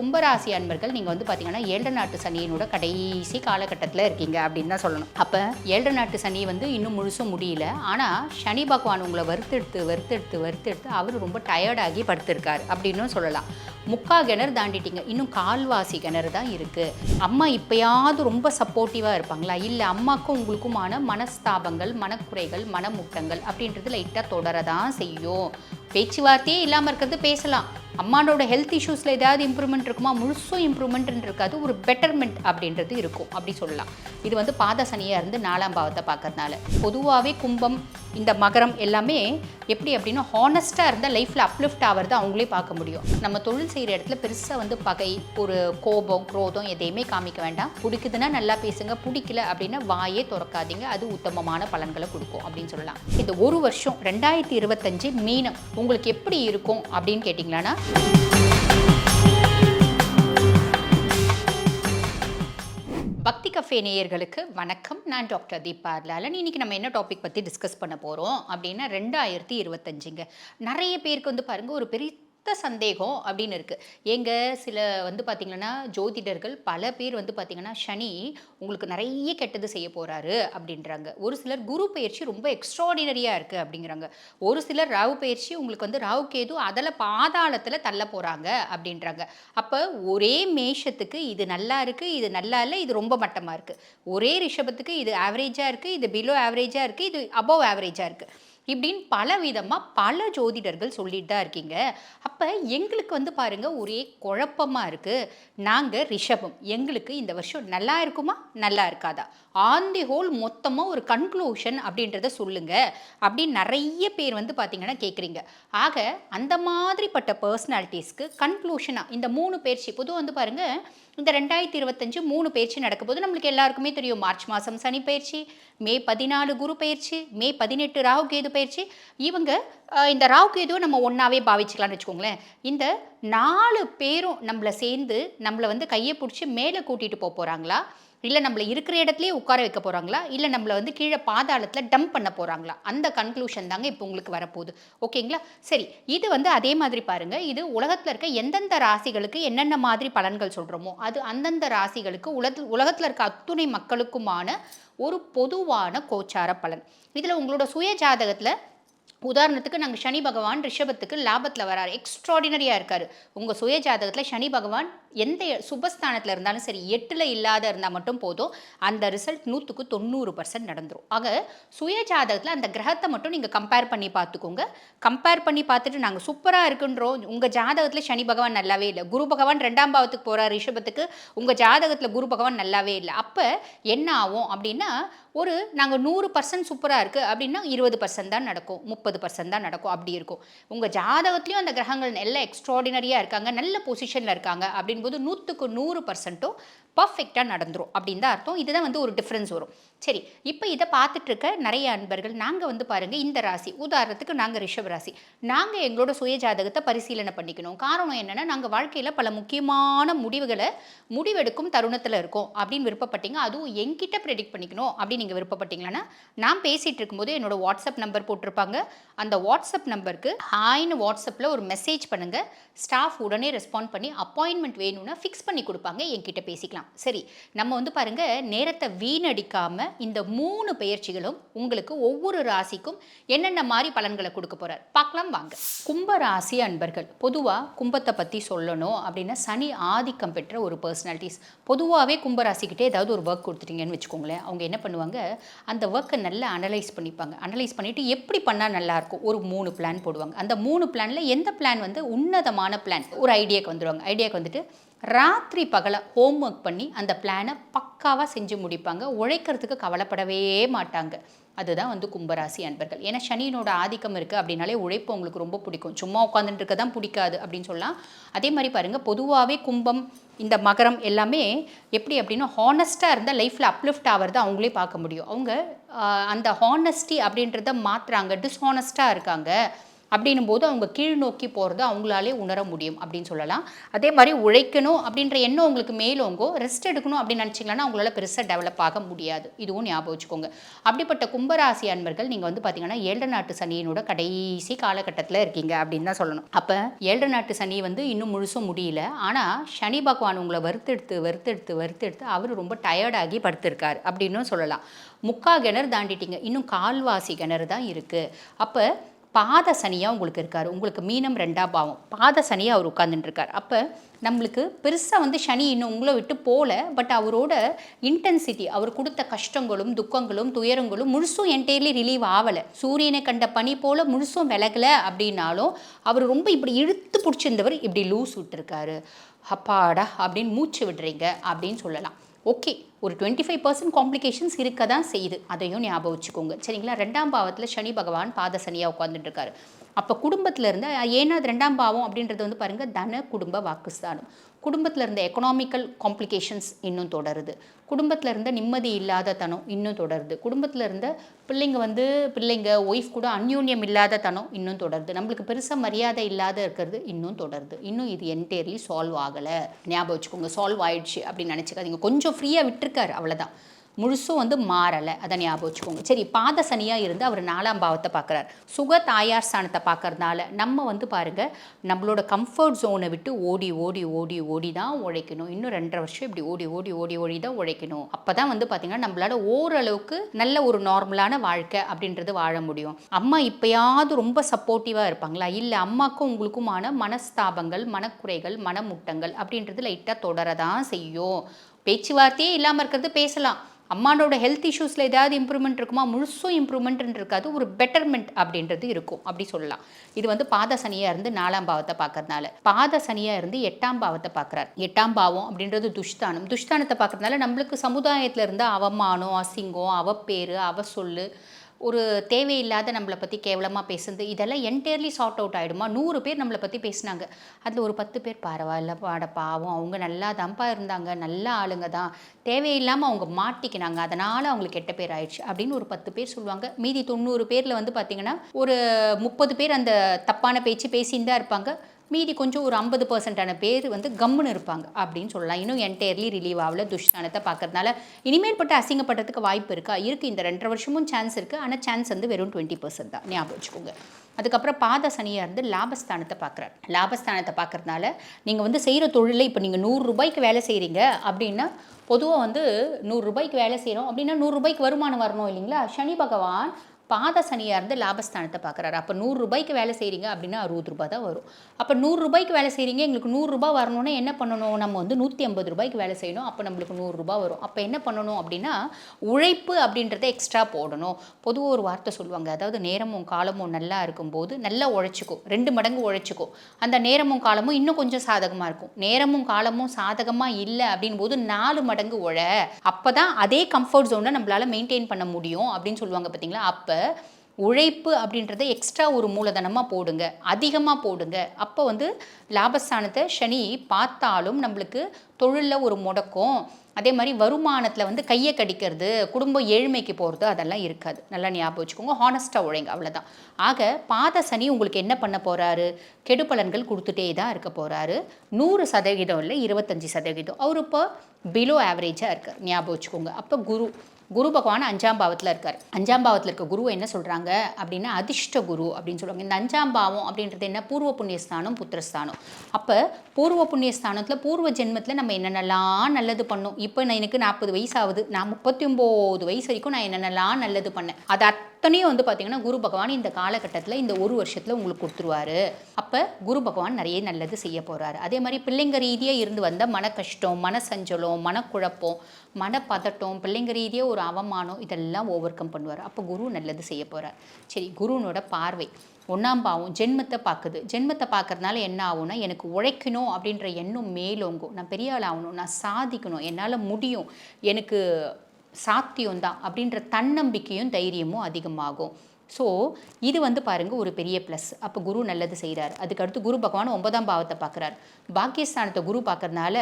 கும்பராசி அன்பர்கள் நீங்கள் வந்து பார்த்தீங்கன்னா ஏழு நாட்டு சனியினோட கடைசி காலகட்டத்தில் இருக்கீங்க அப்படின்னு தான் சொல்லணும். அப்போ ஏழு நாட்டு சனி வந்து இன்னும் முழுசும் முடியல. ஆனால் சனி பகவான் உங்களை வறுத்தெடுத்து வறுத்தெடுத்து வறுத்தெடுத்து அவர் ரொம்ப டயர்டாகி படுத்திருக்காரு அப்படின்னும் சொல்லலாம். முக்கா கிணறு தாண்டிட்டீங்க. இன்னும் கால்வாசி கிணறு தான் இருக்குது அம்மா இப்பயாவது ரொம்ப சப்போர்ட்டிவாக இருப்பாங்களா? இல்லை அம்மாக்கும் உங்களுக்குமான மனஸ்தாபங்கள் மனக்குறைகள் மனமுட்டங்கள் அப்படின்றது லைட்டாக தொடர தான் செய்யும். பேச்சுவார்த்தையே இல்லாமல் இருக்கிறது பேசலாம். அம்மானோட ஹெல்த் இஷ்யூஸில் ஏதாவது இம்ப்ரூவ்மெண்ட் இருக்குமா? முழுசும் இம்ப்ரூவ்மெண்ட் இருக்காது ஒரு பெட்டர்மெண்ட் அப்படின்றது இருக்கும். அப்படி சொல்லலாம். இது வந்து பாத சனியாக இருந்து நாலாம் பாவத்தை பார்க்கறதுனால. பொதுவாகவே கும்பம் இந்த மகரம் எல்லாமே எப்படி அப்படின்னா ஹானஸ்ட்டாக இருந்தால் லைஃப்பில் அப்லிஃப்ட் ஆகிறது அவங்களே பார்க்க முடியும். நம்ம தொழில் செய்கிற இடத்துல பெருசாக வந்து பகை ஒரு கோபம் குரோதம் எதையுமே காமிக்க வேண்டாம். பிடிக்குதுன்னா நல்லா பேசுங்க. பிடிக்கல அப்படின்னா வாயே திறக்காதீங்க. அது உத்தமமான பலன்களை கொடுக்கும் அப்படின்னு சொல்லலாம். இந்த ஒரு வருஷம். ரெண்டாயிரத்தி இருபத்தஞ்சு மீனம். உங்களுக்கு எப்படி இருக்கும் அப்படின்னு கேட்டிங்களான்னா? பக்தி கஃபே நேயர்களுக்கு வணக்கம். நான் டாக்டர் தீபா லாலன். இன்னைக்கு நம்ம என்ன டாபிக் பற்றி டிஸ்கஸ் பண்ண போகிறோம் அப்படின்னா ரெண்டாயிரத்தி இருபத்தஞ்சுங்க. நிறைய பேருக்கு வந்து பாருங்கள் ஒரு பெரிய சந்தேகம் அப்படின்னு இருக்குது எங்கள் சில வந்து பார்த்திங்கன்னா ஜோதிடர்கள் பல பேர் வந்து பார்த்திங்கன்னா சனி உங்களுக்கு நிறைய கெட்டது செய்ய போகிறாரு அப்படின்றாங்க. ஒரு சிலர் குரு பயிற்சி ரொம்ப எக்ஸ்ட்ராடினரியாக இருக்குது அப்படிங்கிறாங்க. ஒரு சிலர் ராகு பயிற்சி உங்களுக்கு வந்து ராகு கேது அதில் பாதாளத்தில் தள்ள போகிறாங்க அப்படின்றாங்க. அப்போ ஒரே மேஷத்துக்கு இது நல்லா இருக்குது இது நல்லா இல்லை இது ரொம்ப மட்டமாக இருக்குது ஒரே ரிஷபத்துக்கு இது ஆவரேஜாக இருக்குது இது பிலோ ஆவரேஜாக இருக்குது இது அபவ் ஆவரேஜாக இருக்குது இப்படின்னு பல விதமாக பல ஜோதிடர்கள் சொல்லிட்டு தான் இருக்கீங்க. அப்போ எங்களுக்கு வந்து பாருங்கள் ஒரே குழப்பமாக இருக்குது நாங்கள் ரிஷபம். எங்களுக்கு இந்த வருஷம் நல்லா இருக்குமா? நல்லா இருக்காதா? ஆன் தி ஹோல் மொத்தமாக ஒரு கன்க்ளூஷன் அப்படின்றத சொல்லுங்கள் அப்படின்னு நிறைய பேர் வந்து பார்த்தீங்கன்னா கேட்குறீங்க ஆக அந்த மாதிரிப்பட்ட பர்சனாலிட்டிஸ்க்கு கன்க்ளூஷனாக இந்த மூணு பயிற்சி பொதுவாக வந்து பாருங்கள் இந்த ரெண்டாயிரத்தி இருபத்தஞ்சு மூணு பயிற்சி நடக்கும்போது போது நம்மளுக்கு எல்லாருக்குமே தெரியும். மார்ச் மாதம் சனி பயிற்சி மே பதினாலு குரு பயிற்சி மே பதினெட்டு ராகு கேது பயிற்சி. இவங்க இந்த ராகு கேதுவை நம்ம ஒன்றாவே பாவிச்சுக்கலாம்னு வச்சுக்கோங்களேன். இந்த நாலு பேரும் நம்மளை சேர்ந்து நம்மளை வந்து கையை பிடிச்சி மேலே கூட்டிகிட்டு போக போகிறாங்களா இல்லை நம்மளை இருக்கிற இடத்துலையே உட்கார வைக்க போகிறாங்களா இல்லை நம்மளை வந்து கீழே பாதாளத்தில் டம்ப் பண்ண போகிறாங்களா அந்த கன்க்ளூஷன் தாங்க இப்போ உங்களுக்கு வரப்போகுது. ஓகேங்களா சரி இது வந்து அதே மாதிரி பாருங்கள் இது உலகத்தில் இருக்க எந்தெந்த ராசிகளுக்கு என்னென்ன மாதிரி பலன்கள் சொல்கிறோமோ அது அந்தந்த ராசிகளுக்கு உலகத்தில் உலகத்தில் இருக்க அத்துணை மக்களுக்குமான ஒரு பொதுவான கோச்சார பலன். இதில் உங்களோட சுய ஜாதகத்தில் உதாரணத்துக்கு நாங்கள் சனி பகவான் ரிஷபத்துக்கு லாபத்தில் வராரு. எக்ஸ்ட்ராடினரியாக இருக்கார். உங்கள் சுய ஜாதகத்தில் சனி பகவான் எந்த சுபஸ்தானத்தில் இருந்தாலும் சரி எட்டில் இல்லாத இருந்தால் மட்டும் போதும். அந்த ரிசல்ட் நூற்றுக்கு தொண்ணூறு பர்சன்ட் நடந்துரும். ஆக சுய ஜாதகத்தில் அந்த கிரகத்தை மட்டும் நீங்கள் கம்பேர் பண்ணி பார்த்துக்கோங்க. கம்பேர் பண்ணி பார்த்துட்டு நாங்கள் சூப்பராக இருக்குன்றோம். உங்கள் ஜாதகத்தில் சனி பகவான் நல்லாவே இல்லை. குரு பகவான் ரெண்டாம் பாவத்துக்கு போகிறார் ரிஷபத்துக்கு. உங்கள் ஜாதகத்தில் குரு பகவான் நல்லாவே இல்லை. அப்போ என்ன ஆகும் அப்படின்னா ஒரு நாங்கள் நூறு பர்சன்ட் சூப்பராக இருக்குது அப்படின்னா இருபது பர்சன்ட் தான் நடக்கும். முப்பது பர்சன்ட் தான் நடக்கும். அப்படி இருக்கும். உங்கள் ஜாதகத்துலேயும் அந்த கிரகங்கள் எல்லாம் எக்ஸ்ட்ராடினரியாக இருக்காங்க. நல்ல பொசிஷனில் இருக்காங்க அப்படின்னு அப்படின்போது நூற்றுக்கு நூறு பர்சன்ட்டும் பர்ஃபெக்டாக நடந்துரும் அப்படின்னு தான் அர்த்தம். இதுதான் வந்து ஒரு டிஃப்ரென்ஸ் வரும். சரி இப்போ இதை பார்த்துட்டு இருக்க நிறைய அன்பர்கள் நாங்கள் வந்து பாருங்கள் இந்த ராசி உதாரணத்துக்கு நாங்கள் ரிஷப் ராசி. நாங்கள் எங்களோட சுய ஜாதகத்தை பரிசீலனை பண்ணிக்கணும். காரணம் என்னென்னா நாங்கள் வாழ்க்கையில் பல முக்கியமான முடிவுகளை முடிவெடுக்கும் தருணத்தில் இருக்கோம் அப்படின்னு விருப்பப்பட்டீங்க. அதுவும் எங்கிட்ட ப்ரெடிக்ட் பண்ணிக்கணும் அப்படின்னு நீங்கள் விருப்பப்பட்டீங்களான்னா நான் பேசிகிட்டு இருக்கும்போது என்னோட வாட்ஸ்அப் நம்பர் போட்டிருப்பாங்க. அந்த வாட்ஸ்அப் நம்பருக்கு ஹாய்னு வாட்ஸ்அப்பில் ஒரு மெசேஜ் பண்ணுங்கள் ஸ்டாஃப் உடனே ரெஸ்பாண்ட் பண்ணி அப்பாயின்மெண்ட் வேணும்னா ஃபிக்ஸ் பண்ணி கொடுப்பாங்க. என்கிட்ட பேசிக்கலாம். சரி நம்ம வந்து பாருங்க நேரத்தை வீணடிக்காமல் இந்த மூணு பயிற்சிகளும் உங்களுக்கு ஒவ்வொரு ராசிக்கும் என்னென்ன மாதிரி பலன்களை கொடுக்க போறார்? பார்க்கலாம் வாங்க. கும்ப ராசி அன்பர்கள் பொதுவாக கும்பத்தை பற்றி சொல்லணும் அப்படின்னா சனி ஆதிக்கம் பெற்ற ஒரு பர்சனாலிட்டிஸ் பொதுவாகவே கும்பராசிக்கிட்டே ஏதாவது ஒரு ஒர்க் கொடுத்துட்டீங்கன்னு வச்சுக்கோங்களேன். அவங்க என்ன பண்ணுவாங்க? அந்த ஒர்க்கை நல்லா அனலைஸ் பண்ணிப்பாங்க. அனலைஸ் பண்ணிவிட்டு எப்படி பண்ணால் நல்லாயிருக்கும் ஒரு மூணு பிளான் போடுவாங்க. அந்த மூணு பிளானில் எந்த பிளான் வந்து உன்னதமான பிளான் ஒரு ஐடியாவுக்கு வந்துடுவாங்க ஐடியாவுக்கு வந்துட்டு ராத்திரி பகலை ஹோம் ஒர்க் பண்ணி அந்த பிளானை பக்காவாக செஞ்சு முடிப்பாங்க. உழைக்கிறதுக்கு கவலைப்படவே மாட்டாங்க. அதுதான் வந்து கும்பராசி அன்பர்கள். ஏன்னா சனியினோட ஆதிக்கம் இருக்குது அப்படின்னாலே உழைப்பு உங்களுக்கு ரொம்ப பிடிக்கும். சும்மா உட்காந்துட்டு இருக்க தான் பிடிக்காது அப்படின்னு சொல்லலாம். அதே மாதிரி பாருங்கள் பொதுவாகவே கும்பம் இந்த மகரம் எல்லாமே எப்படி அப்படின்னா ஹானஸ்ட்டாக இருந்தால் லைஃப்பில் அப்லிஃப்ட் ஆகிறத அவங்களே பார்க்க முடியும். அவங்க அந்த ஹானஸ்டி அப்படின்றத மாற்றுறாங்க டிஸ்ஹானஸ்ட்டாக இருக்காங்க. அப்படின்னும் போது அவங்க கீழ் நோக்கி போகிறத அவங்களாலே உணர முடியும் அப்படின்னு சொல்லலாம். அதே மாதிரி உழைக்கணும் அப்படின்ற எண்ணம் உங்களுக்கு மேலோங்கோ ரெஸ்ட் எடுக்கணும் அப்படின்னு நினச்சிங்களன்னா அவங்களால பெருசாக டெவலப் ஆக முடியாது. இதுவும் ஞாபகம் வச்சுக்கோங்க. அப்படிப்பட்ட கும்பராசி அன்பர்கள் நீங்கள் வந்து பார்த்தீங்கன்னா ஏழு நாட்டு சனியினோட கடைசி காலகட்டத்தில் இருக்கீங்க அப்படின்னு தான் சொல்லணும். அப்போ ஏழு நாட்டு சனி வந்து இன்னும் முழுசும் முடியல. ஆனால் சனி பகவான் உங்களை வறுத்தெடுத்து வறுத்தெடுத்து வறுத்தெடுத்து அவர் ரொம்ப டயர்டாகி படுத்திருக்கார் அப்படின்னு சொல்லலாம். முக்கா கிணறு தாண்டிட்டீங்க. இன்னும் கால்வாசி கிணறு தான் இருக்குது அப்போ பாத சனியாக உங்களுக்கு இருக்கார். உங்களுக்கு மீனம் ரெண்டாம் பாவம். பாத சனியாக அவர் உட்காந்துட்டுருக்கார் அப்போ நம்மளுக்கு பெருசாக வந்து சனி இன்னும் உங்களை விட்டு போகல பட் அவரோட இன்டென்சிட்டி அவர் கொடுத்த கஷ்டங்களும் துக்கங்களும் துயரங்களும் முழுசும் என்டையர்லி ரிலீவ் ஆகலை சூரியனை கண்ட பனி போல் முழுசும் விலகலை அப்படின்னாலும் அவர் ரொம்ப இப்படி இழுத்து பிடிச்சிருந்தவர் இப்படி லூஸ் விட்டுருக்காரு. அப்பாடா அப்படின்னு மூச்சு விடுறீங்க அப்படின்னு சொல்லலாம். ஓகே ஒரு டுவெண்ட்டி ஃபைவ் பர்சன்ட் காம்ப்ளிகேஷன்ஸ் இருக்க தான் செய்யுது. அதையும் ஞாபகம் வச்சுக்கோங்க. சரிங்களா? ரெண்டாம் பாவத்தில் சனி பகவான் பாத சனியாக உட்காந்துட்டு இருக்காரு அப்போ குடும்பத்தில் இருந்து ஏன்னா அது ரெண்டாம் பாவம் அப்படின்றது வந்து பாருங்கள் தன குடும்ப வாக்குஸ்தானம். குடும்பத்தில் இருந்த எக்கனாமிக்கல் காம்ப்ளிகேஷன்ஸ் இன்னும் தொடருது. குடும்பத்தில் இருந்த நிம்மதி இல்லாத தனம் இன்னும் தொடருது. குடும்பத்தில் இருந்த பிள்ளைங்க வந்து பிள்ளைங்க ஒய்ஃப் கூட அந்யூன்யம் இல்லாத தனம் இன்னும் தொடருது. நம்மளுக்கு பெருசாக மரியாதை இல்லாத இருக்கிறது இன்னும் தொடருது. இன்னும் இது என்டையர்லி சால்வ் ஆகலை. ஞாபகம் வச்சுக்கோங்க சால்வ் ஆயிடுச்சு அப்படின்னு நினச்சிக்காதீங்க. கொஞ்சம் ஃப்ரீயாக விட்டுருக்காரு அவ்வளோதான் முழுசும் வந்து மாறலை. அதை ஞாபகம் வச்சுக்கோங்க. சரி பாத சனியாக இருந்து அவர் நாலாம் பாவத்தை பார்க்குறார். சுக தாயார் ஸ்தானத்தை பார்க்கறதுனால நம்ம வந்து பாருங்கள் நம்மளோட கம்ஃபர்ட் ஜோனை விட்டு ஓடி ஓடி ஓடி ஓடி தான் உழைக்கணும். இன்னும் ரெண்டரை வருஷம் இப்படி ஓடி ஓடி ஓடி ஓடி தான் உழைக்கணும். அப்போ தான் வந்து பார்த்திங்கன்னா நம்மளால ஓரளவுக்கு நல்ல ஒரு நார்மலான வாழ்க்கை அப்படின்றது வாழ முடியும். அம்மா இப்போயாவது ரொம்ப சப்போர்ட்டிவாக இருப்பாங்களா? இல்லை அம்மாக்கும் உங்களுக்குமான மனஸ்தாபங்கள் மனக்குறைகள் மனமுட்டங்கள் அப்படின்றது லைட்டாக தொடர தான் செய்யும். பேச்சுவார்த்தையே இல்லாமல் இருக்கிறது பேசலாம். அம்மானோட ஹெல்த் இஷ்யூஸில் ஏதாவது இம்ப்ரூவ்மெண்ட் இருக்குமா? முழுசும் இம்ப்ரூவ்மெண்ட் இருக்காது. ஒரு பெட்டர்மெண்ட் அப்படின்றது இருக்கும். அப்படி சொல்லலாம். இது வந்து பாத சனியாக இருந்து நாலாம் பாவத்தை பார்க்கறதுனால. பாத சனியாக இருந்து எட்டாம் பாவத்தை பார்க்குறார். எட்டாம் பாவம் அப்படின்றது துஷ்தானம். துஷ்தானத்தை பார்க்கறதுனால நம்மளுக்கு சமுதாயத்தில் இருந்து அவமானம் அசிங்கம் அவப்பேறு அவ சொல்லு ஒரு தேவையில்லாத நம்மளை பற்றி கேவலமாக பேசுறது இதெல்லாம் என்டையர்லி சார்ட் அவுட் ஆகிடுமா நூறு பேர் நம்மளை பற்றி பேசினாங்க. அதில் ஒரு பத்து பேர் பரவாயில்ல பாட பாவம் அவங்க நல்லா தம்பா இருந்தாங்க நல்ல ஆளுங்க தான். தேவையில்லாமல் அவங்க மாட்டிக்கினாங்க அதனால் அவங்களுக்கு கெட்ட பேர் ஆயிடுச்சு அப்படின்னு ஒரு பத்து பேர் சொல்லுவாங்க. மீதி தொண்ணூறு பேரில் வந்து பார்த்திங்கன்னா ஒரு முப்பது பேர் அந்த தப்பான பேச்சு பேசின்னு தான் இருப்பாங்க. மீதி கொஞ்சம் ஒரு ஐம்பது பர்சன்டான பேர் வந்து கம்முன்னு இருப்பாங்க அப்படின்னு சொல்லலாம். இன்னும் என்டையர்லி ரிலீவ் ஆகல துஷ்தானத்தை பார்க்கறதுனால. இனிமேல் பட்டு அசிங்கப்படுறதுக்கு வாய்ப்பு இருக்கா? இருக்குது இந்த ரெண்டரை வருஷமும் சான்ஸ் இருக்குது ஆனால் சான்ஸ் வந்து வெறும் டுவெண்ட்டி பர்சன்ட் தான். ஞாபகம் வச்சுக்கோங்க. அதுக்கப்புறம் பாத சனியாக இருந்து லாபஸ்தானத்தை பார்க்குறாரு. லாபஸ்தானத்தை பார்க்குறதுனால நீங்கள் வந்து செய்கிற தொழிலை இப்போ நீங்கள் நூறுரூபாய்க்கு வேலை செய்கிறீங்க அப்படின்னா பொதுவாக வந்து நூறுரூபாய்க்கு வேலை செய்கிறோம் அப்படின்னா நூறுரூபாய்க்கு வருமானம் வரணும் இல்லைங்களா? சனி பகவான் பாத சனியாக இருந்து லாபஸ்தானத்தை பார்க்குறாரு. அப்போ நூறுரூபாய்க்கு வேலை செய்கிறீங்க அப்படின்னா அறுபது ரூபாய் தான் வரும். அப்போ நூறுரூபாய்க்கு வேலை செய்கிறீங்க எங்களுக்கு நூறுரூபா வரணும்னா என்ன பண்ணணும்? நம்ம வந்து நூற்றி ஐம்பது ரூபாய்க்கு வேலை செய்யணும் அப்போ நம்மளுக்கு நூறுரூபா வரும். அப்போ என்ன பண்ணணும் அப்படின்னா உழைப்பு அப்படின்றத எக்ஸ்ட்ரா போடணும். பொதுவாக ஒரு வார்த்தை சொல்லுவாங்க அதாவது நேரமும் காலமும் நல்லா இருக்கும்போது நல்லா உழைச்சிக்கும் ரெண்டு மடங்கு உழைச்சிக்கும் அந்த நேரமும் காலமும் இன்னும் கொஞ்சம் சாதகமாக இருக்கும். நேரமும் காலமும் சாதகமாக இல்லை அப்படின் போது நாலு மடங்கு உழ. அப்போ தான் அதே கம்ஃபர்ட் ஜோனை நம்மளால் மெயின்டைன் பண்ண முடியும் அப்படின்னு சொல்லுவாங்க பார்த்தீங்களா அப்போ உழைப்பு அப்படின்றத எக்ஸ்ட்ரா ஒரு மூலதனமாக போடுங்க. அதிகமாக போடுங்க. அப்போ வந்து லாபஸ்தானத்தை சனி பார்த்தாலும் நம்மளுக்கு தொழிலில் ஒரு முடக்கம். அதே மாதிரி வருமானத்தில் வந்து கையை கடிக்கிறது குடும்பம் ஏழ்மைக்கு போகிறது அதெல்லாம் இருக்காது. நல்லா ஞாபகம் வச்சுக்கோங்க. ஹானஸ்ட்டாக உழைங்க. அவ்வளோதான் ஆக பாத சனி உங்களுக்கு என்ன பண்ண போகிறாரு கெடுபலன்கள் கொடுத்துட்டே தான் இருக்க போகிறாரு நூறு சதவீதம் இல்லை இருபத்தஞ்சி சதவீதம். அவர் இப்போ பிலோ ஆவரேஜாக இருக்கார். ஞாபகம் வச்சுக்கோங்க. அப்போ குரு குரு பகவான் அஞ்சாம் பாவத்தில் இருக்கார். அஞ்சாம் பாவத்தில் இருக்க குருவை என்ன சொல்கிறாங்க அப்படின்னா அதிர்ஷ்ட குரு அப்படின்னு சொல்லுவாங்க. இந்த அஞ்சாம் பாவம் அப்படின்றது என்ன? பூர்வ புண்ணியஸ்தானம் புத்திரஸ்தானம் அப்போ பூர்வ புண்ணியஸ்தானத்தில் பூர்வ ஜென்மத்தில் நம்ம என்னென்னலாம் நல்லது பண்ணோம்? இப்போ நான் எனக்கு நாற்பது வயசு ஆகுது நான் முப்பத்தி ஒம்பது வயசு வரைக்கும் நான் என்னென்னலாம் நல்லது பண்ணேன்? அதை அத்தனையும் வந்து பார்த்திங்கன்னா குரு பகவான் இந்த காலகட்டத்தில் இந்த ஒரு வருஷத்தில் உங்களுக்கு கொடுத்துருவாரு. அப்போ குரு பகவான் நிறைய நல்லது செய்ய போகிறாரு அதே மாதிரி பிள்ளைங்க ரீதியாக இருந்து வந்த மன கஷ்டம் மன சஞ்சலம் மனக்குழப்பம் மனப்பதட்டம் பிள்ளைங்க ரீதியாக ஒரு அவமானம் இதெல்லாம் ஓவர் கம் பண்ணுவார். அப்போ குரு நல்லது செய்ய போகிறார் சரி குருனோட பார்வை ஒன்றாம் பாவம் ஜென்மத்தை பார்க்குது. ஜென்மத்தை பார்க்கறதுனால என்ன ஆகும்னா எனக்கு உழைக்கணும் அப்படின்ற எண்ணம் மேலோங்கும். நான் பெரிய ஆள் ஆகணும் நான் சாதிக்கணும் என்னால் முடியும். எனக்கு சாத்தியம்தான் அப்படின்ற தன்னம்பிக்கையும் தைரியமும் அதிகமாகும். ஸோ இது வந்து பாருங்க ஒரு பெரிய ப்ளஸ் அப்போ குரு நல்லது செய்கிறார் அதுக்கடுத்து குரு பகவான் ஒன்பதாம் பாவத்தை பார்க்குறாரு. பாக்கியஸ்தானத்தை குரு பார்க்கறதுனால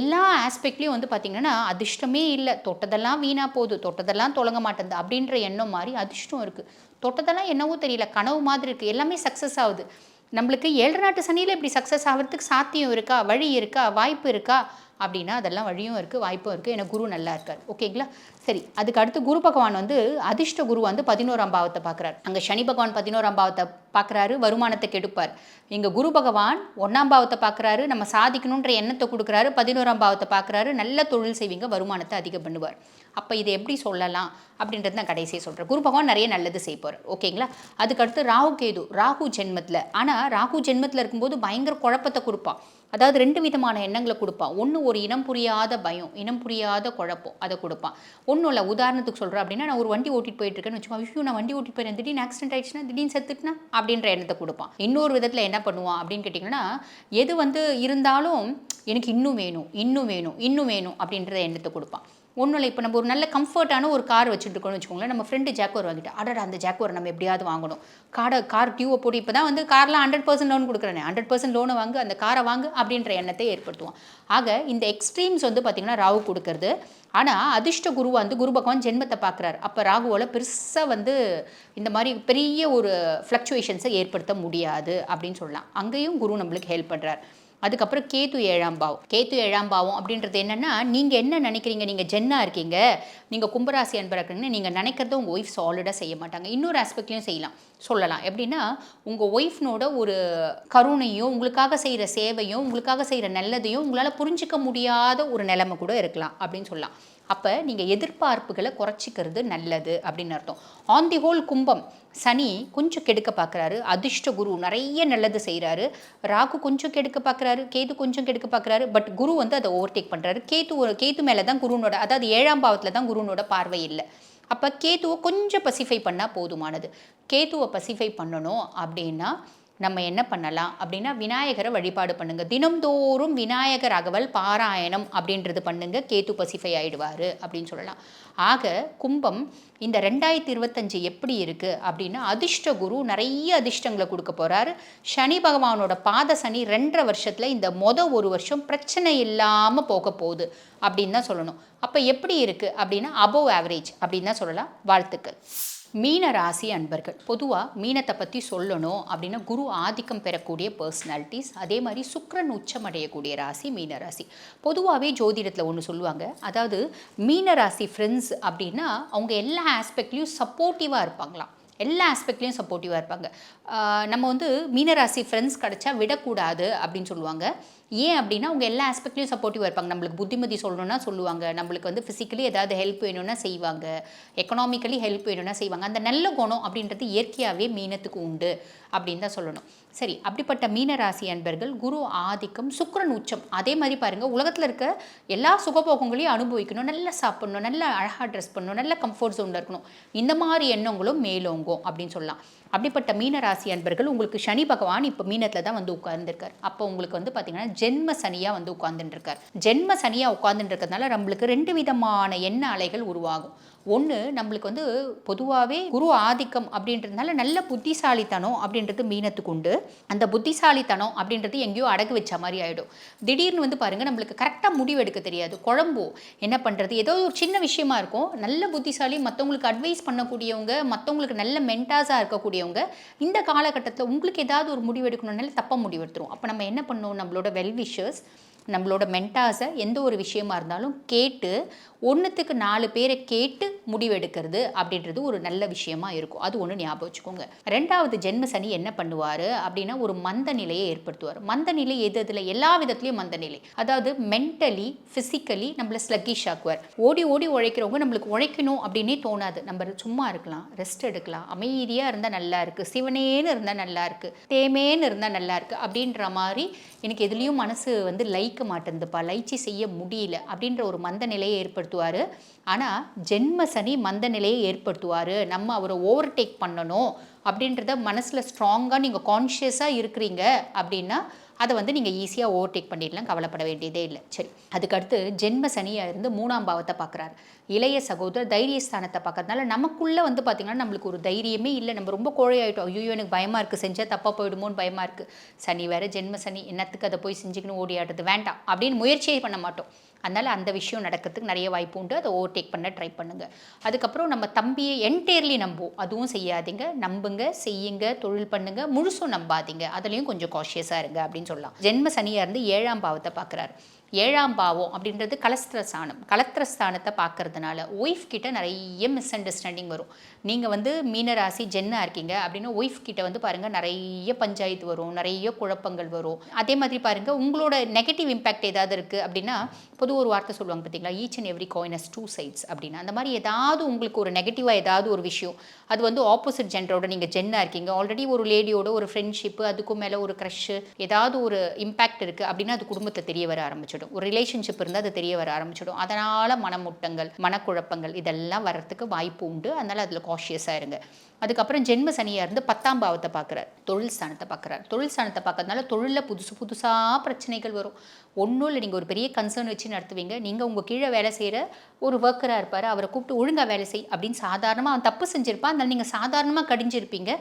எல்லா ஆஸ்பெக்ட்லேயும் வந்து பார்த்திங்கன்னா அதிர்ஷ்டமே இல்லை. தொட்டதெல்லாம் வீணாக போகுது. தொட்டதெல்லாம் தொடங்க மாட்டேங்குது அப்படின்ற எண்ணம் மாதிரி அதிர்ஷ்டம் இருக்குது தொட்டதெல்லாம் என்னவோ தெரியல. கனவு மாதிரி இருக்குது எல்லாமே சக்ஸஸ் ஆகுது. நம்மளுக்கு ஏழு நாட்டு சனியில் இப்படி சக்ஸஸ் ஆகிறதுக்கு சாத்தியம் இருக்கா? வழி இருக்கா? வாய்ப்பு இருக்கா? அப்படின்னா அதெல்லாம் வழியும் இருக்குது வாய்ப்பும் இருக்குது ஏன்னா குரு நல்லா இருக்கார். ஓகேங்களா சரி அதுக்கு அடுத்து குரு பகவான் வந்து அதிர்ஷ்ட குரு வந்து பதினோராம் பாவத்தை பார்க்குறாரு. அங்கே சனி பகவான் பதினோராம் பாவத்தை பார்க்குறாரு வருமானத்தை கெடுப்பார். இங்கே குரு பகவான் ஒன்றாம் பாவத்தை பார்க்குறாரு நம்ம சாதிக்கணுன்ற எண்ணத்தை கொடுக்குறாரு பதினோராம் பாவத்தை பார்க்குறாரு நல்ல தொழில் செய்வீங்க வருமானத்தை அதிகம் பண்ணுவார். அப்போ இதை எப்படி சொல்லலாம்? அப்படின்றது நான் கடைசியை சொல்கிறேன் குரு பகவான் நிறைய நல்லது செய்வார். ஓகேங்களா அதுக்கடுத்து ராகு கேது ராகு ஜென்மத்தில். ஆனால் ராகு ஜென்மத்தில் இருக்கும்போது பயங்கர குழப்பத்தை கொடுப்பான். அதாவது ரெண்டு விதமான எண்ணங்களை கொடுப்பான். ஒன்று ஒரு இனம் புரியாத பயம் இனம் புரியாத குழப்பம் அதை கொடுப்பான். ஒன்றும் இல்லை உதாரணத்துக்கு சொல்கிறேன் அப்படின்னா நான் ஒரு வண்டி ஓட்டிட்டு போயிட்டு இருக்கேன்னு வச்சுக்கோங்க. ஐயோ நான் வண்டி ஓட்டிட்டு போயிருந்தேன் திடீர்னு ஆக்சிடென்ட் ஆயிடுச்சுன்னா திடீர்னு செத்துட்டுனா அப்படின்ற எண்ணத்தை கொடுப்பான். இன்னொரு விதத்தில் என்ன பண்ணுவான் அப்படின்னு கேட்டிங்கன்னா எது வந்து இருந்தாலும் எனக்கு இன்னும் வேணும் இன்னும் வேணும் இன்னும் வேணும் அப்படின்றத எண்ணத்தை கொடுப்பான். ஒன்றும் இல்லை இப்போ நம்ம ஒரு நல்ல கம்ஃபர்ட்டான ஒரு கார் வச்சுட்டுருக்கோம்னு வச்சுக்கோங்களேன் நம்ம ஃப்ரெண்டு ஜாக்குவர் வாங்கிட்டு அடடா அந்த ஜாக்குவர் நம்ம எப்படியாவது வாங்கணும். காரை கார் டியூவை போட்டு இப்போ தான் வந்து கார்லாம் ஹண்ட்ரட் பர்சன்ட் லோன் கொடுக்குறேன் ஹண்ட்ரட் பர்சன்ட் லோனை வாங்கு அந்த காரை வாங்கு அப்படின்ற எண்ணத்தை ஏற்படுத்துவோம் ஆக இந்த எக்ஸ்ட்ரீம்ஸ் வந்து பார்த்திங்கன்னா ராகு கொடுக்கறது. ஆனால் அதிர்ஷ்ட குரு வந்து குரு பகவான் ஜென்மத்தை பார்க்குறாரு அப்போ ராகுவால் பெருசாக வந்து இந்த மாதிரி பெரிய ஒரு ஃப்ளக்சுவேஷன்ஸை ஏற்படுத்த முடியாது அப்படின்னு சொல்லலாம். அங்கேயும் குரு நம்மளுக்கு ஹெல்ப் பண்ணுறார் அதுக்கப்புறம் கேத்து ஏழாம் பாவம். கேத்து ஏழாம் பாவம் அப்படின்றது என்னென்னா நீங்கள் என்ன நினைக்கிறீங்க? நீங்கள் ஜென்னா இருக்கீங்க. நீங்கள் கும்பராசி அன்பராக இருக்கீங்கன்னு நீங்கள் நினைக்கிறத உங்கள் ஒய்ஃப் சாலிடாக செய்ய மாட்டாங்க. இன்னொரு ஆஸ்பெக்ட்லையும் செய்யலாம். சொல்லலாம். எப்படின்னா உங்கள் ஒய்ஃப்னோட ஒரு கருணையும் உங்களுக்காக செய்கிற சேவையும் உங்களுக்காக செய்கிற நல்லதையும் உங்களால் புரிஞ்சிக்க முடியாத ஒரு நிலைமை கூட இருக்கலாம் அப்படின்னு சொல்லலாம். அப்போ நீங்கள் எதிர்பார்ப்புகளை குறைச்சிக்கிறது நல்லது அப்படின்னு அர்த்தம். ஆன் தி ஹோல் கும்பம் சனி கொஞ்சம் கெடுக்க பார்க்குறாரு அதிர்ஷ்ட குரு நிறைய நல்லது செய்கிறாரு ராகு கொஞ்சம் கெடுக்க பார்க்குறாரு கேது கொஞ்சம் கெடுக்க பார்க்குறாரு பட் குரு வந்து அதை ஓவர்டேக் பண்ணுறாரு கேது கேது கேத்து மேலே தான் குருனோட அதாவது ஏழாம் பாவத்தில் தான் குருனோட பார்வை இல்லை. அப்போ கேத்துவை கொஞ்சம் பசிஃபை பண்ணால் போதுமானது. கேத்துவை பசிஃபை பண்ணணும் அப்படின்னா நம்ம என்ன பண்ணலாம் அப்படின்னா விநாயகரை வழிபாடு பண்ணுங்க. தினம்தோறும் விநாயகர் அகவல் பாராயணம் அப்படின்றது பண்ணுங்க. கேத்து பசிஃபை ஆயிடுவார் அப்படின்னு சொல்லலாம். ஆக கும்பம் இந்த ரெண்டாயிரத்தி இருபத்தஞ்சு எப்படி இருக்கு அப்படின்னா அதிர்ஷ்ட குரு நிறைய அதிர்ஷ்டங்களை கொடுக்க போறாரு. சனி பகவானோட பாத சனி ரெண்டரை வருஷத்துல இந்த மொத ஒரு வருஷம் பிரச்சனை இல்லாமல் போக போகுது அப்படின்னு தான் சொல்லணும். அப்போ எப்படி இருக்கு அப்படின்னா அபோவ் ஆவரேஜ் அப்படின்னு தான் சொல்லலாம். வாழ்த்துக்கள். மீன ராசி அன்பர்கள் பொதுவாக மீனத்தை பற்றி சொல்லணும் அப்படின்னா குரு ஆதிக்கம் பெறக்கூடிய பர்சனாலிட்டிஸ் அதே மாதிரி சுக்கிரன் உச்சமடையக்கூடிய ராசி மீன ராசி பொதுவாகவே ஜோதிடத்தில் ஒன்று சொல்லுவாங்க அதாவது மீன ராசி ஃப்ரெண்ட்ஸ் அப்படின்னா அவங்க எல்லா ஆஸ்பெக்ட்லேயும் சப்போர்ட்டிவாக இருப்பாங்களாம். எல்லா ஆஸ்பெக்ட்லேயும் சப்போர்ட்டிவாக இருப்பாங்க. நம்ம வந்து மீனராசி ஃப்ரெண்ட்ஸ் கிடச்சா விடக்கூடாது அப்படின்னு சொல்லுவாங்க. ஏன் அப்படின்னா அவங்க எல்லா ஆஸ்பெக்ட்லையும் சப்போர்ட்டிவாக இருப்பாங்க. நம்மளுக்கு புத்திமதி சொல்லணும்னா சொல்லுவாங்க. நம்மளுக்கு வந்து ஃபிசிக்கலி ஏதாவது ஹெல்ப் வேணும்னா செய்வாங்க. எக்கனாமிக்கலி ஹெல்ப் வேணும்னா செய்வாங்க. அந்த நல்ல குணம் அப்படின்றது இயற்கையாகவே மீனத்துக்கு உண்டு அப்படின்னு தான் சொல்லணும். சரி அப்படிப்பட்ட மீன ராசி அன்பர்கள் குரு ஆதிக்கம் சுக்கரன் உச்சம் அதே மாதிரி பாருங்கள் உலகத்தில் இருக்க எல்லா சுகபோகங்களையும் அனுபவிக்கணும். நல்லா சாப்பிடணும் நல்லா அழகாக ட்ரெஸ் பண்ணணும் நல்ல கம்ஃபர்ட் ஜோனில் இருக்கணும். இந்த மாதிரி எண்ணங்களும் மேலோங்கும் அப்படின்னு சொல்லலாம். அப்படிப்பட்ட மீன ராசி அன்பர்கள் உங்களுக்கு சனி பகவான் இப்போ மீனத்தில் தான் வந்து உட்கார்ந்துருக்கார். அப்போ உங்களுக்கு வந்து பார்த்தீங்கன்னா ஜென்ம சனியாக வந்து உட்கார்ந்துட்டுருக்கார் ஜென்ம சனியாக உட்கார்ந்துட்டு இருக்கிறதுனால நம்மளுக்கு ரெண்டு விதமான எண்ண அலைகள் உருவாகும். ஒன்று நம்மளுக்கு வந்து பொதுவாகவே குரு ஆதிக்கம் அப்படின்றதுனால நல்ல புத்திசாலித்தனம் அப்படின்றது மீனத்துக்கு உண்டு. அந்த புத்திசாலித்தனம் அப்படின்றது எங்கேயோ அடகு வச்ச மாதிரி ஆகிடும் திடீர்னு வந்து பாருங்கள் நம்மளுக்கு கரெக்டாக முடிவு எடுக்க தெரியாது. குழம்போ என்ன பண்ணுறது ஏதோ ஒரு சின்ன விஷயமா இருக்கும். நல்ல புத்திசாலி மற்றவங்களுக்கு அட்வைஸ் பண்ணக்கூடியவங்க மற்றவங்களுக்கு நல்ல மென்டாஸாக இருக்கக்கூடியவங்க இந்த காலகட்டத்தில் உங்களுக்கு ஏதாவது ஒரு முடிவு எடுக்கணும்னால தப்பாக முடிவெடுத்துரும். அப்போ நம்ம என்ன பண்ணணும்? நம்மளோட வெல்விஷர்ஸ் நம்மளோட மென்டாஸை எந்த ஒரு விஷயமா இருந்தாலும் கேட்டு ஒன்றுத்துக்கு நாலு பேரை கேட்டு முடிவெடுக்கிறது அப்படின்றது ஒரு நல்ல விஷயமா இருக்கும். அது ஒன்று ஞாபகம் வச்சுக்கோங்க. ரெண்டாவது ஜென்ம சனி என்ன பண்ணுவார் அப்படின்னா ஒரு மந்த நிலையை ஏற்படுத்துவார். மந்த நிலை எது அதில் எல்லா விதத்துலேயும் மந்த நிலை. அதாவது மென்டலி ஃபிசிக்கலி நம்மளை ஸ்லக்கிஷ் ஆக்குவார். ஓடி ஓடி உழைக்கிறவங்க நம்மளுக்கு உழைக்கணும் அப்படின்னே தோணாது. நம்ம சும்மா இருக்கலாம் ரெஸ்ட் எடுக்கலாம். அமைதியாக இருந்தால் நல்லா இருக்குது சிவனேன்னு இருந்தால் நல்லா இருக்குது தேமேன்னு இருந்தால் நல்லா இருக்குது அப்படின்ற மாதிரி எனக்கு எதுலேயும் மனசு வந்து லைக்க மாட்டேங்குதுப்பா லைச்சி செய்ய முடியல அப்படின்ற ஒரு மந்த நிலையை ஏற்படுத்துவார். ஆனால் ஜென்ம சனி மந்த நிலையை ஏற்படுத்துவார். நம்ம அவரை ஓவர்டேக் பண்ணணும் அப்படின்றத மனசில் ஸ்ட்ராங்காக நீங்கள் கான்ஷியஸாக இருக்கிறீங்க அப்படின்னா அதை வந்து நீங்கள் ஈஸியாக ஓவர்டேக் பண்ணிடலாம் கவலைப்பட வேண்டியதே இல்லை. சரி அதுக்கடுத்து ஜென்ம சனியாக இருந்து மூணாம் பாவத்தை பார்க்குறாரு. இளைய சகோதரர் தைரியஸ்தானத்தை பார்க்கறதுனால நமக்குள்ளே வந்து பார்த்திங்கன்னா நம்மளுக்கு ஒரு தைரியமே இல்லை. நம்ம ரொம்ப கோழையாயிட்டோம். ஐயோ எனக்கு பயமாக இருக்குது செஞ்சால் தப்பாக போயிடுமோன்னு பயமாக இருக்குது சனி வேறு ஜென்ம சனி என்னத்துக்கு அதை போய் செஞ்சுக்கணும் ஓடியாடுறது? வேண்டாம். அப்படின்னு முயற்சியே பண்ண மாட்டோம். அதனால் அந்த விஷயம் நடக்கிறதுக்கு நிறைய வாய்ப்பு உண்டு. அதை ஓவர்டேக் பண்ண ட்ரை பண்ணுங்கள் அதுக்கப்புறம் நம்ம தம்பியை என்டையர்லி நம்புவோம். அதுவும் செய்யாதீங்க. நம்புங்க செய்யுங்க தொழில் பண்ணுங்க. முழுசும் நம்பாதீங்க. அதுலேயும் கொஞ்சம் காஷியஸாக இருங்க அப்படின்னு சொல்லலாம். ஜென்ம சனியாக இருந்து ஏழாம் பாவத்தை பார்க்குறாரு. ஏழாம் பாவம் அப்படின்றது கலஸ்திரஸ்தானம் கலத்திரஸ்தானத்தை பார்க்கறதுனால ஒய்ஃப் கிட்ட நிறைய மிஸ் அண்டர்ஸ்டாண்டிங் வரும். நீங்கள் வந்து மீனராசி ஜென்னா இருக்கீங்க அப்படின்னா ஒய்ஃப் கிட்ட வந்து பாருங்கள் நிறைய பஞ்சாயத்து வரும் நிறைய குழப்பங்கள் வரும். அதே மாதிரி பாருங்கள் உங்களோட நெகட்டிவ் இம்பேக்ட் ஏதாவது இருக்குது அப்படின்னா பொது ஒரு வார்த்தை சொல்லுவாங்க பார்த்தீங்களா? Each and every coin two sides அப்படின்னா. அந்த மாதிரி ஏதாவது உங்களுக்கு ஒரு நெகட்டிவாக ஏதாவது ஒரு விஷயம் அது வந்து ஆப்போசிட் ஜென்டரோட நீங்கள் ஜென்னாக இருக்கீங்க ஆல்ரெடி ஒரு லேடியோட ஒரு ஃப்ரெண்ட்ஷிப்பு அதுக்கும் மேலே ஒரு க்ரஷ்ஷு ஏதாவது ஒரு இம்பேக்ட் இருக்குது அப்படின்னா அது குடும்பத்தை தெரிய வர ஆரம்பிச்சிடும். ஒரு ரிலேஷன்ஷிப் இருந்தால் அது தெரிய வர ஆரம்பிச்சிடும். அதனால் மனமுட்டங்கள் மனக்குழப்பங்கள் இதெல்லாம் வர்றதுக்கு வாய்ப்பு உண்டு. அதனால் அதில் காஷியஸாக இருங்க. அதுக்கப்புறம் ஜென்ம சனியாக இருந்து பத்தாம் பாவத்தை பார்க்குறார் தொழில் ஸ்தானத்தை பார்க்குறார் தொழில் ஸ்தானத்தை பார்க்கறதுனால தொழிலில் புதுசு புதுசாக பிரச்சனைகள் வரும். ஒன்றும் இல்லை. நீங்கள் ஒரு பெரிய கன்சர்ன் வச்சு நடத்துவீங்க. நீங்கள் உங்கள் கீழே வேலை செய்கிற ஒரு ஒர்க்கராக இருப்பார். அவரை கூப்பிட்டு ஒழுங்காக வேலை செய் அப்படின்னு சாதாரணமாக அவன் தப்பு செஞ்சுருப்பான். அதனால் நீங்கள் சாதாரணமாக கடிஞ்சிருப்பீங்க.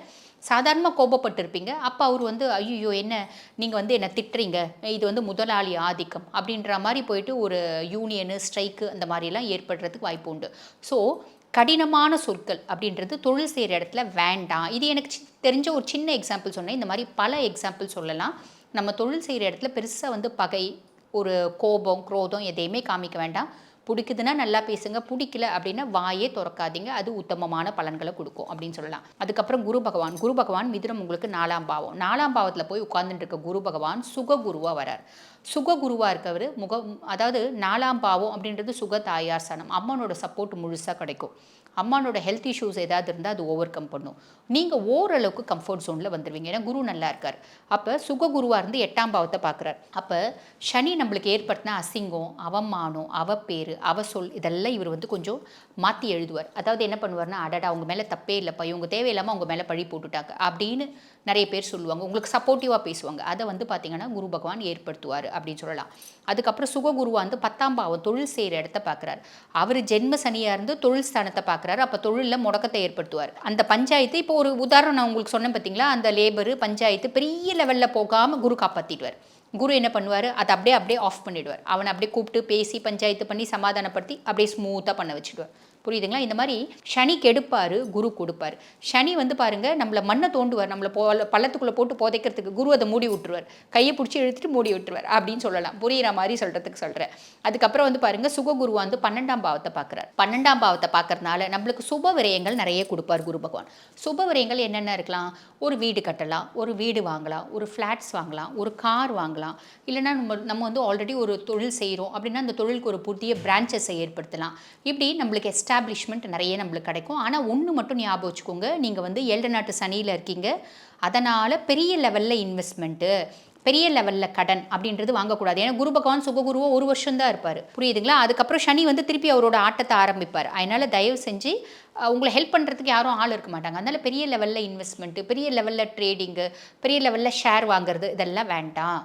சாதாரணமாக கோபப்பட்டிருப்பீங்க. அப்போ அவர் வந்து ஐயோ என்ன? நீங்கள் வந்து என்னை திட்டுறீங்க. இது வந்து முதலாளி ஆதிக்கம். அப்படின்ற மாதிரி போயிட்டு ஒரு யூனியனு ஸ்ட்ரைக்கு அந்த மாதிரிலாம் ஏற்படுறதுக்கு வாய்ப்பு உண்டு. ஸோ கடினமான சொற்கள் அப்படின்றது தொழில் செய்கிற இடத்துல வேண்டாம். இது எனக்கு சி- தெரிஞ்ச ஒரு சின்ன எக்ஸாம்பிள் சொன்னேன். இந்த மாதிரி பல எக்ஸாம்பிள் சொல்லலாம். நம்ம தொழில் செய்கிற இடத்துல பெருசாக வந்து பகை ஒரு கோபம் குரோதம் எதையுமே காமிக்க வேண்டாம். பிடிக்குதுன்னா நல்லா பேசுங்க பிடிக்கல அப்படின்னா வாயே திறக்காதீங்க. அது உத்தமமான பலன்களை கொடுக்கும் அப்படின்னு சொல்லலாம். அதுக்கப்புறம் குரு பகவான். குரு பகவான் மிதுனம் உங்களுக்கு நாலாம் பாவம். நாலாம் பாவத்தில் போய் உட்கார்ந்துட்டு இருக்க குரு பகவான் சுக குருவாக வரார். சுக குருவாக இருக்கவர் முக அதாவது நாலாம் பாவம் அப்படின்றது சுக தாயார் சனம். அம்மனோட சப்போர்ட் முழுசாக கிடைக்கும். அம்மானோட ஹெல்த் இஷ்யூஸ் ஏதாவது இருந்தால் அது ஓவர் கம் பண்ணும். நீங்கள் ஓரளவுக்கு கம்ஃபர்ட் ஜோனில் வந்துடுவீங்க ஏன்னா குரு நல்லா இருக்கார். அப்போ சுக குருவாக இருந்து எட்டாம் பாவத்தை பார்க்குறார். அப்போ சனி நம்மளுக்கு ஏற்படுத்தின அசிங்கம் அவமானம் அவப்பேறு அவ சொல் இதெல்லாம் இவர் வந்து கொஞ்சம் மாற்றி எழுதுவார். அதாவது என்ன பண்ணுவார்னா அடடா அவங்க மேலே தப்பே இல்லைப்பா இவங்க தேவையில்லாமல் அவங்க மேலே பழி போட்டுட்டாங்க அப்படின்னு நிறைய பேர் சொல்லுவாங்க. உங்களுக்கு சப்போர்ட்டிவாக பேசுவாங்க. அதை வந்து பார்த்தீங்கன்னா குரு பகவான் ஏற்படுத்துவார் அப்படின்னு சொல்லலாம். அதுக்கப்புறம் சுககுருவா வந்து பத்தாம் பாவம் தொழில் செய்கிற இடத்த பார்க்குறாரு அவர் ஜென்ம சனியாக இருந்து தொழில் ஸ்தானத்தை பார்க்குறாரு அப்போ தொழிலில் முடக்கத்தை ஏற்படுத்துவார். அந்த பஞ்சாயத்து இப்போ ஒரு உதாரணம் நான் உங்களுக்கு சொன்னேன் பார்த்தீங்களா அந்த லேபரு பஞ்சாயத்து பெரிய லெவலில் போகாமல் குரு காப்பாற்றிடுவார் குரு என்ன பண்ணுவார்? அதை அப்படியே அப்படியே ஆஃப் பண்ணிவிடுவார் அவனை அப்படியே கூப்பிட்டு பேசி பஞ்சாயத்து பண்ணி சமாதானப்படுத்தி அப்படியே ஸ்மூத்தாக பண்ண வச்சுடுவார். புரியுதுங்களா? இந்த மாதிரி சனி கெடுப்பார் குரு கொடுப்பார். சனி வந்து பாருங்கள் நம்மளை மண்ணை தோண்டுவார். நம்மளை போ பள்ளத்துக்குள்ளே போட்டு புதைக்கிறதுக்கு குரு அதை மூடி விட்டுருவார். கையை பிடிச்சி இழுத்துட்டு மூடி விட்டுருவார் அப்படின்னு சொல்லலாம். புரியுற மாதிரி சொல்கிறதுக்கு சொல்கிறேன் அதுக்கப்புறம் வந்து பாருங்க சுககுரு வந்து பன்னெண்டாம் பாவத்தை பார்க்குறார். பன்னெண்டாம் பாவத்தை பார்க்கறதுனால நம்மளுக்கு சுப விரயங்கள் நிறைய கொடுப்பார் குரு பகவான். சுப விரயங்கள் என்னென்ன இருக்கலாம்? ஒரு வீடு கட்டலாம் ஒரு வீடு வாங்கலாம் ஒரு ஃப்ளாட்ஸ் வாங்கலாம் ஒரு கார் வாங்கலாம். இல்லைன்னா நம்ம நம்ம வந்து ஆல்ரெடி ஒரு தொழில் செய்கிறோம் அப்படின்னா அந்த தொழிலுக்கு ஒரு புதிய பிரான்ச்சஸை ஏற்படுத்தலாம். இப்படி நம்மளுக்கு எஸ்டாப்ளிஷ்மெண்ட் நிறைய நம்மளுக்கு கிடைக்கும். ஆனால் ஒன்று மட்டும் ஞாபகம் வச்சுக்கோங்க. நீங்கள் வந்து ஏழு நாட்டு சனியில் இருக்கீங்க. அதனால் பெரிய லெவலில் இன்வெஸ்ட்மெண்ட்டு பெரிய லெவலில் கடன் அப்படின்றது வாங்கக்கூடாது. ஏன்னா குரு பகவான் சுககுருவோ ஒரு வருஷம் தான் இருப்பார். புரியுதுங்களா? அதுக்கப்புறம் சனி வந்து திருப்பி அவரோட ஆட்டத்தை ஆரம்பிப்பார். அதனால் தயவு செஞ்சு உங்களை ஹெல்ப் பண்ணுறதுக்கு யாரும் ஆள் இருக்க மாட்டாங்க. அதனால் பெரிய லெவலில் இன்வெஸ்ட்மெண்ட்டு பெரிய லெவலில் ட்ரேடிங்கு பெரிய லெவலில் ஷேர் வாங்குறது இதெல்லாம் வேண்டாம்.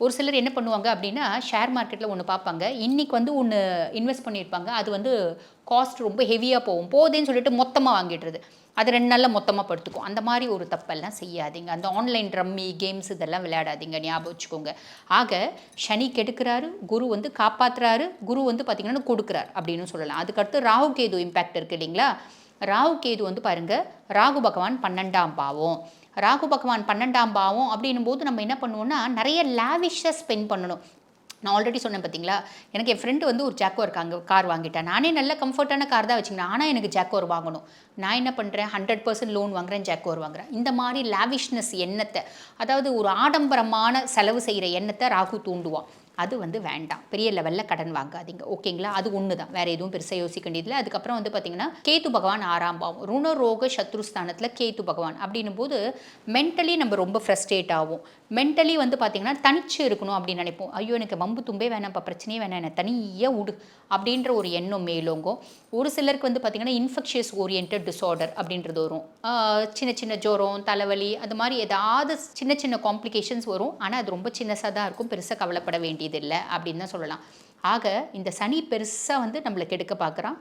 ஒரு சிலர் என்ன பண்ணுவாங்க அப்படின்னா ஷேர் மார்க்கெட்டில் ஒன்று பார்ப்பாங்க. இன்றைக்கி வந்து ஒன்று இன்வெஸ்ட் பண்ணியிருப்பாங்க. அது வந்து காஸ்ட் ரொம்ப ஹெவியாக போகும். போதேன்னு சொல்லிட்டு மொத்தமாக வாங்கிடுறது. அது ரெண்டு நாளில் மொத்தமாக படுத்துக்கும். அந்த மாதிரி ஒரு தப்பெல்லாம் செய்யாதீங்க. அந்த ஆன்லைன் ரம்மி கேம்ஸ் இதெல்லாம் விளையாடாதீங்க. ஞாபகம் வச்சுக்கோங்க. ஆக சனி கெடுக்கிறாரு குரு வந்து காப்பாத்துறாரு குரு வந்து பார்த்திங்கன்னா கொடுக்குறார் அப்படின்னு சொல்லலாம். அதுக்கடுத்து ராகு கேது இம்பேக்ட் இருக்குது இல்லைங்களா? ராகு கேது வந்து பாருங்கள் ராகு பகவான் பன்னெண்டாம் பாவம். ராகு பகவான் பன்னெண்டாம் பாவம் அப்படின்னும் போது நம்ம என்ன பண்ணுவோம்னா நிறைய லேவிஷாக ஸ்பெண்ட் பண்ணணும். நான் ஆல்ரெடி சொன்னேன் பார்த்தீங்களா எனக்கு என் ஃப்ரெண்டு வந்து ஒரு ஜாக்கோர் காங்க கார் வாங்கிட்டேன். நானே நல்ல கம்ஃபர்ட்டான கார் தான் வச்சுக்கினேன். ஆனால் எனக்கு ஜாக்கோர் வாங்கணும். நான் என்ன பண்ணுறேன் ஹண்ட்ரட் பர்சன்ட் லோன் வாங்குறேன் ஜாக்கோர் வாங்குறேன். இந்த மாதிரி லாவிஷ்னஸ் எண்ணத்தை அதாவது ஒரு ஆடம்பரமான செலவு செய்கிற எண்ணத்தை ராகு தூண்டுவான். அது வந்து வேண்டாம். பெரிய லெவலில் கடன் வாங்காதீங்க. ஓகேங்களா அது ஒன்று தான் வேறு எதுவும் பெருசாக யோசிக்க வேண்டியதில்லை. அதுக்கப்புறம் வந்து பார்த்தீங்கன்னா கேத்து பகவான் ஆறாம் பாவம். ருணரோக சத்ருஸ்தானத்தில் கேத்து பகவான் அப்படின்னும் போது மென்டலி நம்ம ரொம்ப ஃப்ரஸ்ட்ரேட் ஆகும் மென்டலி வந்து பார்த்திங்கன்னா தனிச்சு இருக்கணும் அப்படின்னு நினைப்போம். ஐயோ எனக்கு வம்பு தும்பே வேணாம் இப்போ பிரச்சனையே வேணாம் என்ன தனியாக உடு அப்படின்ற ஒரு எண்ணம் மேலோங்கும். ஒரு சிலருக்கு வந்து பார்த்திங்கன்னா இன்ஃபெக்ஷியஸ் ஓரியன்ட் டிஸார்டர் அப்படின்றது வரும். சின்ன சின்ன ஜுரம் தலைவலி அது மாதிரி ஏதாவது சின்ன சின்ன காம்ப்ளிகேஷன்ஸ் வரும். ஆனால் அது ரொம்ப சின்னசாக தான் இருக்கும். பெருசாக கவலைப்பட வேண்டியது வேண்டியதில்லை அப்படின்னு தான் சொல்லலாம். ஆக இந்த சனி பெருசாக வந்து நம்மளை கெடுக்க பார்க்குறான்.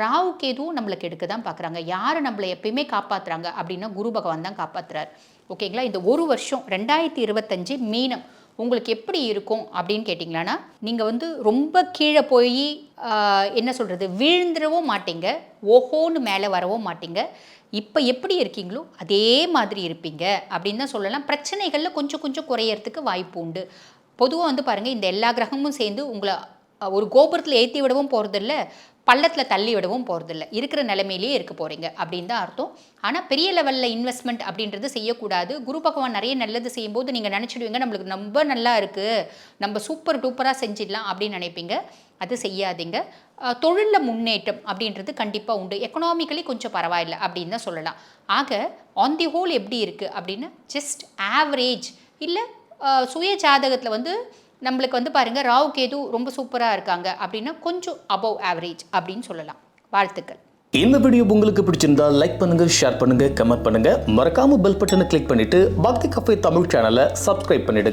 ராவு கேதுவும் நம்மளை கெடுக்க தான் பார்க்குறாங்க. யார் நம்மளை எப்பயுமே காப்பாற்றுறாங்க அப்படின்னா குரு பகவான் தான் காப்பாற்றுறார் ஓகேங்களா? இந்த ஒரு வருஷம் ரெண்டாயிரத்தி இருபத்தஞ்சு மீனம் உங்களுக்கு எப்படி இருக்கும் அப்படின்னு கேட்டிங்களான்னா நீங்கள் வந்து ரொம்ப கீழே போய் என்ன சொல்கிறது வீழ்ந்துடவும் மாட்டீங்க. ஓஹோன்னு மேலே வரவும் மாட்டீங்க. இப்போ எப்படி இருக்கீங்களோ அதே மாதிரி இருப்பீங்க அப்படின்னு தான் சொல்லலாம். பிரச்சனைகளில் கொஞ்சம் கொஞ்சம் குறையறதுக்கு வாய்ப்பு உண்டு. பொதுவாக வந்து பாருங்கள் இந்த எல்லா கிரகமும் சேர்ந்து உங்களை ஒரு கோபுரத்தில் ஏற்றி விடவும் போகிறதில்ல பள்ளத்தில் தள்ளி விடவும் போகிறதில்ல இருக்கிற நிலைமையிலேயே இருக்க போகிறீங்க அப்படின்னு தான் அர்த்தம். ஆனால் பெரிய லெவலில் இன்வெஸ்ட்மெண்ட் அப்படின்றது செய்யக்கூடாது. குரு பகவான் நிறைய நல்லது செய்யும்போது நீங்கள் நினச்சிடுவீங்க நம்மளுக்கு ரொம்ப நல்லா இருக்குது நம்ம சூப்பர் டூப்பராக செஞ்சிடலாம் அப்படின்னு நினைப்பீங்க. அது செய்யாதீங்க. தொழிலில் முன்னேற்றம் அப்படின்றது கண்டிப்பாக உண்டு. எக்கனாமிக்கலி கொஞ்சம் பரவாயில்ல அப்படின்னு தான் சொல்லலாம். ஆக ஆன் தி ஹோல் எப்படி இருக்குது அப்படின்னு ஜஸ்ட் ஆவரேஜ் இல்லை சுய ஜாதகத்தில் வந்து நம்மளுக்கு வந்து பாருங்கள் ராவு கேது ரொம்ப சூப்பராக இருக்காங்க. அப்படின்னா கொஞ்சம் அபவ் ஆவரேஜ் அப்படின்னு சொல்லலாம். வாழ்த்துக்கள். இந்த வீடியோ உங்களுக்கு பிடிச்சிருந்தா லைக் பண்ணுங்க ஷேர் பண்ணுங்க கமெண்ட் பண்ணுங்க. மறக்காம பெல் பட்டனை கிளிக் பண்ணிட்டு பக்தி கஃபே தமிழ் சேனலை சப்ஸ்கிரைப் பண்ணிடுங்க.